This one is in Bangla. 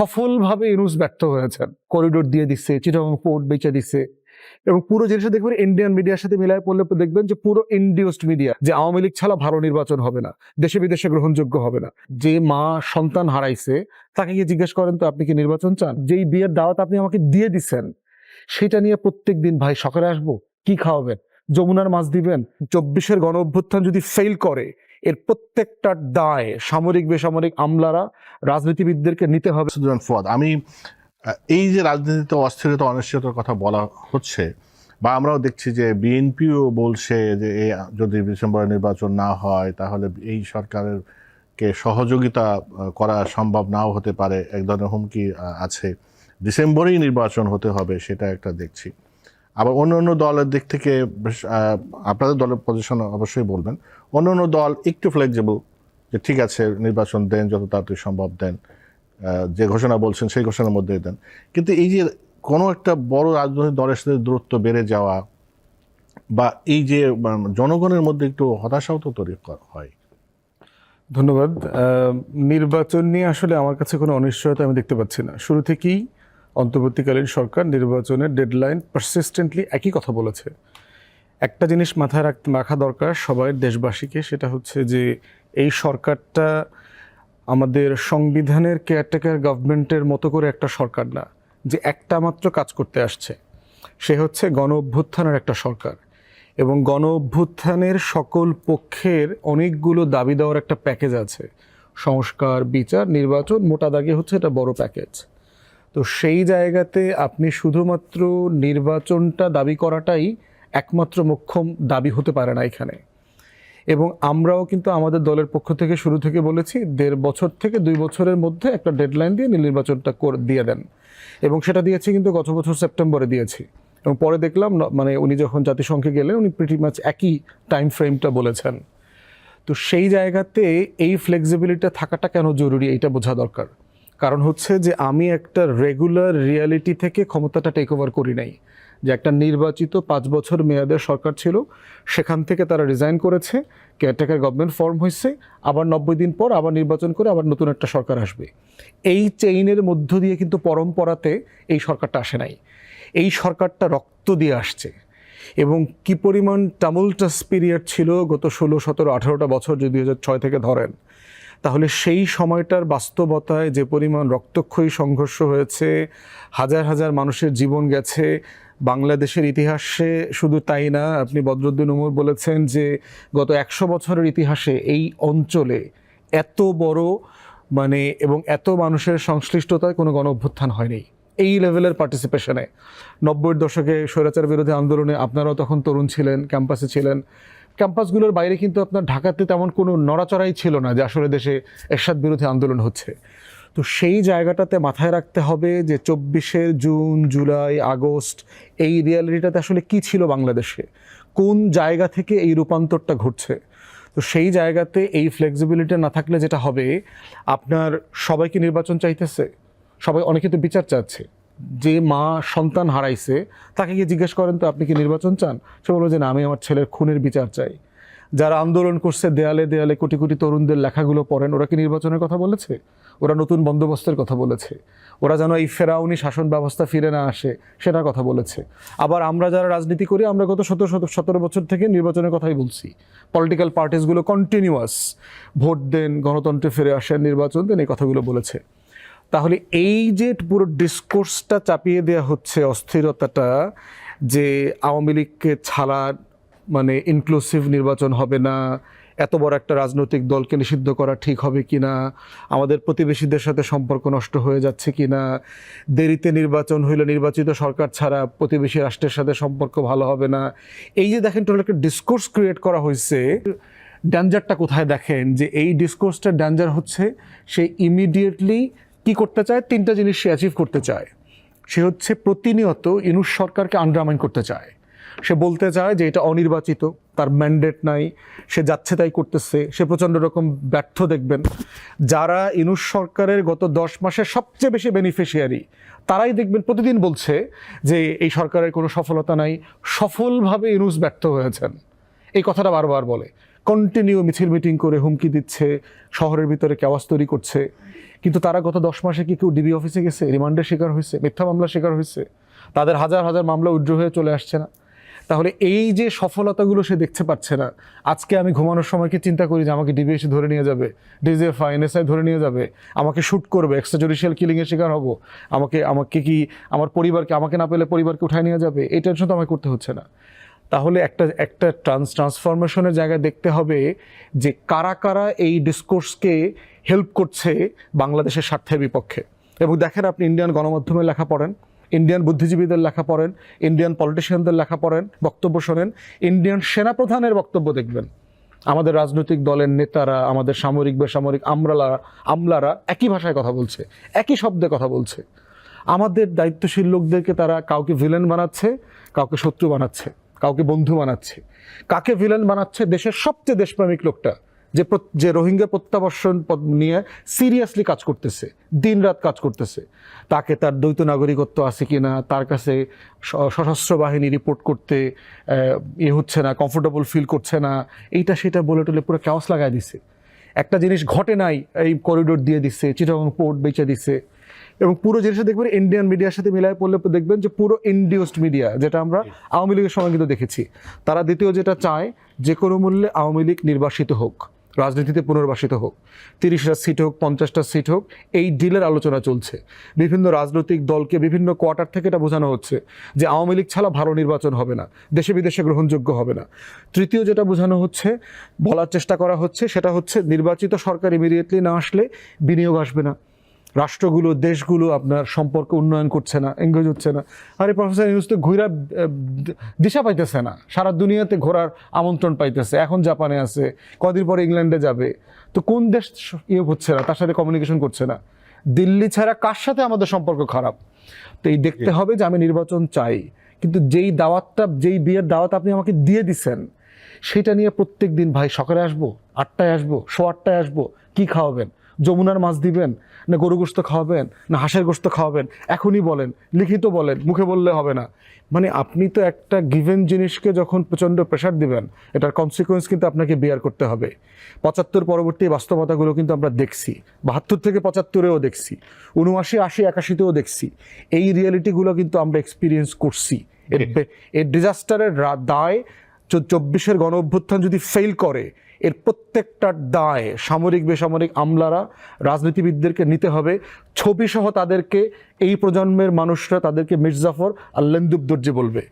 সফলভাবে ইউনুস ব্যর্থ হয়েছেন। করিডোর দিয়ে দিচ্ছে চিটাগং পোর্ট বেচে দিচ্ছে এবং পুরো জিনিসটা দেখবেন ইন্ডিয়ান মিডিয়ার সাথে মিলায় পড়লে দেখবেন যে পুরো ইন্ডিউসড মিডিয়া যে আওয়ামী লীগ ছাড়া ভালো নির্বাচন হবে না, দেশে বিদেশে গ্রহণযোগ্য হবে না। যে মা সন্তান হারাইছে, তাকে গিয়ে জিজ্ঞেস করেন, তো আপনি কি নির্বাচন চান? যেই বিয়ের দাওয়াত আপনি আমাকে দিয়ে দিচ্ছেন সেটা নিয়ে প্রত্যেক দিন, ভাই, সকালে আসব, কি খাওয়াবেন? যমুনার মাছ দিবেন? চব্বিশের গণ অভ্যুত্থান যদি ফেল করে এর প্রত্যেকটা দায় সামরিক, বেসামরিক আমলারা রাজনীতিবিদদেরকে নিতে হবে। সুজন ফুয়াদ, আমি এই যে রাজনীতিতে অস্থিরতা, অনিশ্চয়তার কথা বলা হচ্ছে, বা আমরাও দেখছি যে বিএনপিও বলছে যে যদি ডিসেম্বরে নির্বাচন না হয়, তাহলে এই সরকারের কে সহযোগিতা করা সম্ভব নাও হতে পারে। এক ধরনের হুমকি আছে। ডিসেম্বরেই নির্বাচন হতে হবে, সেটা একটা দেখছি। আবার অন্য অন্য দলের দিক থেকে আপনাদের দলের পজিশন অবশ্যই বলবেন। অন্য অন্য দল একটু ফ্লেক্সিবল যে ঠিক আছে, নির্বাচন দেন, যত তাড়াতাড়ি সম্ভব দেন যে ঘোষণা বলছেন সেই ঘোষণার মধ্যেই দেন। কিন্তু এই যে কোনো একটা বড় রাজনৈতিক দলের সাথে দূরত্ব বেড়ে যাওয়া বা এই যে জনগণের মধ্যে একটু হতাশাও তো তৈরি হয়। ধন্যবাদ। নির্বাচন নিয়ে আসলে আমার কাছে কোনো অনিশ্চয়তা আমি দেখতে পাচ্ছি না। শুরু থেকেই অন্তর্বর্তীকালীন সরকার নির্বাচনের ডেডলাইন পারসিস্টেন্টলি একই কথা বলেছে। একটা জিনিস মাথায় রাখ রাখা দরকার সবাই দেশবাসীকে, সেটা হচ্ছে যে এই সরকারটা আমাদের সংবিধানের কেয়ারটেকার গভর্নমেন্টের মতো করে একটা সরকার না, যে একটা মাত্র কাজ করতে আসছে। সে হচ্ছে গণ অভ্যুত্থানের একটা সরকার এবং গণ অভ্যুত্থানের সকল পক্ষের অনেকগুলো দাবি দেওয়ার একটা প্যাকেজ আছে। সংস্কার, বিচার, নির্বাচন মোটা দাগে হচ্ছে এটা বড় প্যাকেজ তো সেই জায়গাতে আপনি শুধুমাত্র নির্বাচনটা দাবি করাটাই একমাত্র মোক্ষম দাবি হতে পারে না এখানে। এবং আমরাও কিন্তু আমাদের দলের পক্ষ থেকে শুরু থেকে বলেছি, দেড় বছর থেকে দুই বছরের মধ্যে একটা ডেডলাইন দিয়ে নির্বাচনটা করে, দিয়ে দেন। এবং সেটা দিয়েছি কিন্তু গত বছর সেপ্টেম্বরে দিয়েছি। এবং পরে দেখলাম মানে উনি যখন জাতিসংঘে গেলেন, উনি প্রিটি মাচ একই টাইম ফ্রেমটা বলেছেন। তো সেই জায়গাতে এই ফ্লেক্সিবিলিটি থাকাটা কেন জরুরি এটা বোঝা দরকার। কারণ হচ্ছে যে আমি একটা রেগুলার রিয়ালিটি থেকে ক্ষমতাটা টেক ওভার করি নাই। যে একটা নির্বাচিত পাঁচ বছর মেয়াদের সরকার ছিল, সেখান থেকে তারা রিজাইন করেছে কেয়ারটেকার গভর্নমেন্ট ফর্ম হয়েছে, আবার নব্বই দিন পর আবার নির্বাচন করে আবার নতুন একটা সরকার আসবে। এই চেইনের মধ্য দিয়ে কিন্তু পরম্পরাতে এই সরকারটা আসে নাই। এই সরকারটা রক্ত দিয়ে আসছে। এবং কি পরিমাণ টামুলটাস পিরিয়ড ছিল গত ষোলো, সতেরো, আঠারোটা বছর যদি হাজার ছয় থেকে ধরেন তাহলে সেই সময়টার বাস্তবতায় যে পরিমাণ রক্তক্ষয়ী সংঘর্ষ হয়েছে, হাজার হাজার মানুষের জীবন গেছে, বাংলাদেশের ইতিহাসে শুধু তাই না, আপনি বদরুদ্দিন উমর বলেছেন যে গত একশো বছরের ইতিহাসে এই অঞ্চলে এত বড় মানে এবং এত মানুষের সংশ্লিষ্টতায় কোনো গণ অভ্যুত্থান হয়নি। এই লেভেলের পার্টিসিপেশনে নব্বইয়ের দশকে স্বৈরাচার বিরোধী আন্দোলনে আপনারাও তখন তরুণ ছিলেন, ক্যাম্পাসে ছিলেন। ক্যাম্পাসগুলোর বাইরে কিন্তু আপনার ঢাকাতে তেমন কোনো নড়াচড়াই ছিল না যে আসলে দেশে এরশাদ বিরোধী আন্দোলন হচ্ছে। তো সেই জায়গাটাতে মাথায় রাখতে হবে যে চব্বিশের জুন, জুলাই, আগস্ট এই রিয়ালিটিটাতে আসলে কি ছিল বাংলাদেশে? কোন জায়গা থেকে এই রূপান্তরটা ঘটছে? তো সেই জায়গাতে এই ফ্লেক্সিবিলিটি না থাকলে যেটা হবে, আপনার সবাইকে নির্বাচন চাইতেছে। সবাই, অনেকে তো বিচার চাচ্ছে। যে মা সন্তান হারাইছে, তাকে গিয়ে জিজ্ঞেস করেন, তো আপনি কি নির্বাচন চান? সে বলবে যে না, আমি আমার ছেলের খুনের বিচার চাই। যারা আন্দোলন করছে, দেয়ালে দেয়ালে কোটি কোটি তরুণদের লেখাগুলো পড়েন, ওরা কি নির্বাচনের কথা বলেছে? ওরা নতুন বন্দোবস্তের কথা বলেছে। ওরা যেন এই ফেরাউনি শাসন ব্যবস্থা ফিরে না আসে, সেটার কথা বলেছে। আবার আমরা যারা রাজনীতি করি, আমরা গত সতেরো সতেরো বছর থেকে নির্বাচনের কথাই বলছি। পলিটিক্যাল পার্টিসগুলো কন্টিনিউয়াস ভোট দেন, গণতন্ত্রে ফিরে আসেন, নির্বাচন দেন, এই কথাগুলো বলেছে। তাহলে এই যে পুরো ডিসকোর্সটা চাপিয়ে দেওয়া হচ্ছে, অস্থিরতাটা, যে আওয়ামী লীগকে ছাড়া মানে ইনক্লুসিভ নির্বাচন হবে না, এত বড় একটা রাজনৈতিক দলকে নিষিদ্ধ করা ঠিক হবে কি না, আমাদের প্রতিবেশীদের সাথে সম্পর্ক নষ্ট হয়ে যাচ্ছে কি না, দেরিতে নির্বাচন হইলে নির্বাচিত সরকার ছাড়া প্রতিবেশী রাষ্ট্রের সাথে সম্পর্ক ভালো হবে না। এই যে দেখেন টোটাল একটা ডিসকোর্স ক্রিয়েট করা হয়েছে ড্যাঞ্জারটা কোথায় দেখেন? যে এই ডিসকোর্সটার ড্যাঞ্জার হচ্ছে, সে ইমিডিয়েটলি কি করতে চায়? তিনটা জিনিস সে অ্যাচিভ করতে চায়। সে হচ্ছে প্রতিনিয়ত ইনুস সরকারকে আন্ডারমাইন করতে চায়। সে বলতে চায় যে এটা অনির্বাচিত, তার ম্যান্ডেট নাই, সে যাচ্ছে তাই করতেছে, সে প্রচণ্ড রকম ব্যর্থ দেখবেন। যারা ইনুস সরকারের গত দশ মাসের সবচেয়ে বেশি বেনিফিশিয়ারি তারাই দেখবেন প্রতিদিন বলছে যে এই সরকারের কোনো সফলতা নাই, সফলভাবে ইনুস ব্যর্থ হয়েছেন। এই কথাটা বারবার বলে। কন্টিনিউ মিছিল মিটিং করে হুমকি দিচ্ছে, শহরের ভিতরে কেওয়াজ তৈরি করছে। কিন্তু তারা গত দশ মাসে কি কেউ ডিবি অফিসে গেছে? রিমান্ডের শিকার হয়েছে? মিথ্যা মামলার শিকার হয়েছে? তাদের হাজার হাজার মামলা উজ্জ্ব হয়ে চলে আসছে না। তাহলে এই যে সফলতাগুলো সে দেখতে পাচ্ছে না, আজকে আমি ঘুমানোর সময় কি চিন্তা করি যে আমাকে ডিবি এসে ধরে নিয়ে যাবে ডিজিএফআই এনএসআই ধরে নিয়ে যাবে, আমাকে শ্যুট করবে এক্সট্রা জুডিশিয়াল কিলিংয়ের শিকার হব, আমাকে আমাকে কি আমার পরিবারকে, আমাকে না পেলে পরিবারকে উঠায় নিয়ে যাবে? এই টেনশন তো আমাকে করতে হচ্ছে না। তাহলে একটা একটা ট্রান্স ট্রান্সফরমেশনের জায়গায় দেখতে হবে যে কারা কারা এই ডিসকোর্সকে হেল্প করছে বাংলাদেশের স্বার্থের বিপক্ষে। এবং দেখেন আপনি ইন্ডিয়ান গণমাধ্যমে লেখা পড়েন ইন্ডিয়ান বুদ্ধিজীবীদের লেখা পড়েন ইন্ডিয়ান পলিটিশিয়ানদের লেখা পড়েন, বক্তব্য শোনেন ইন্ডিয়ান সেনাপ্রধানের বক্তব্য দেখবেন। আমাদের রাজনৈতিক দলের নেতারা, আমাদের সামরিক, বেসামরিক আমলারা আমলারা একই ভাষায় কথা বলছে, একই শব্দে কথা বলছে। আমাদের দায়িত্বশীল লোকদেরকে তারা কাউকে ভিলেন বানাচ্ছে, কাউকে শত্রু বানাচ্ছে, কাউকে বন্ধু বানাচ্ছে। কাকে ভিলেন বানাচ্ছে? দেশের সবচেয়ে দেশপ্রেমিক লোকটা। যে যে রোহিঙ্গা প্রত্যাবর্ষণ পদ- নিয়ে সিরিয়াসলি কাজ করতেছে দিনরাত কাজ করতেছে তাকে তার দ্বৈত নাগরিকত্ব আছে কি না তার কাছে সশস্ত্র বাহিনী রিপোর্ট করতে ইয়ে হচ্ছে না কমফোর্টেবল ফিল করছে না এইটা সেটা বলে টলে পুরো ক্যাওস লাগাই দিছে। একটা জিনিস ঘটে নাই এই করিডোর দিয়ে দিচ্ছে চিটাগং পোর্ট বেচে দিচ্ছে এবং পুরো জিনিসটা দেখবেন ইন্ডিয়ান মিডিয়ার সাথে মিলায় পড়লে দেখবেন যে পুরো ইন্ডিউসড মিডিয়া যেটা আমরা আওয়ামী লীগের সময় কিন্তু দেখেছি তারা দ্বিতীয় যেটা চায় যে কোনো মূল্যে আওয়ামী লীগ নির্বাসিত হোক। রাজনীতিতে পুনর্বাসিত হোক, তিরিশটা সিট হোক, পঞ্চাশটা সিট হোক, এই ডিলের আলোচনা চলছে। বিভিন্ন রাজনৈতিক দলকে বিভিন্ন কোয়ার্টার থেকে এটা বোঝানো হচ্ছে যে আওয়ামী লীগ ছাড়া ভালো নির্বাচন হবে না, দেশে বিদেশে গ্রহণযোগ্য হবে না। তৃতীয় যেটা বোঝানো হচ্ছে, বলার চেষ্টা করা হচ্ছে, সেটা হচ্ছে নির্বাচিত সরকার ইমিডিয়েটলি না আসলে বিনিয়োগ আসবে না। রাষ্ট্রগুলো, দেশগুলো আপনার সম্পর্ক উন্নয়ন করছে না এঙ্গেজ হচ্ছে না। আরে প্রফেসর ইউনুস তো ঘুরা দিশা পাইতেছে না। সারা দুনিয়াতে ঘোরার আমন্ত্রণ পাইতেছে। এখন জাপানে আছে, কদিন পরে ইংল্যান্ডে যাবে। তো কোন দেশ ইয়ে হচ্ছে না, তার সাথে কমিউনিকেশন করছে না? দিল্লি ছাড়া কার সাথে আমাদের সম্পর্ক খারাপ? তো এই দেখতে হবে যে আমি নির্বাচন চাই। কিন্তু যেই দাওয়াতটা, যেই বিয়ের দাওয়াত আপনি আমাকে দিয়ে দিছেন, সেটা নিয়ে প্রত্যেক দিন ভাই সকালে আসব, আটটায় আসব শো আটটায় আসব, কি খাওয়াবেন? যমুনার মাছ দিবেন না গরু গোস্ত খাওয়াবেন না হাঁসের গোস্ত খাওয়াবেন এখনই বলেন লিখিত বলেন মুখে বললে হবে না। মানে আপনি তো একটা গিভেন জিনিসকে যখন প্রচণ্ড প্রেশার দিবেন এটার কনসিকোয়েন্স কিন্তু আপনাকে বিয়ার করতে হবে। পঁচাত্তর পরবর্তী বাস্তবতাগুলো কিন্তু আমরা দেখছি বাহাত্তর থেকে পঁচাত্তরেও দেখছি উনআশি আশি একাশিতেও দেখছি। এই রিয়েলিটিগুলো কিন্তু আমরা এক্সপিরিয়েন্স করছি। এর এর ডিজাস্টারের দায় চব্বিশের গণ অভ্যুত্থান যদি ফেল করে, এর প্রত্যেকটার দায় সামরিক, বেসামরিক আমলারা, রাজনীতিবিদদেরকে নিতে হবে। ছবি সহ তাদেরকে, এই প্রজন্মের মানুষরা তাদেরকে মির্জাফর আর লেন্দুব দর্জি বলবে।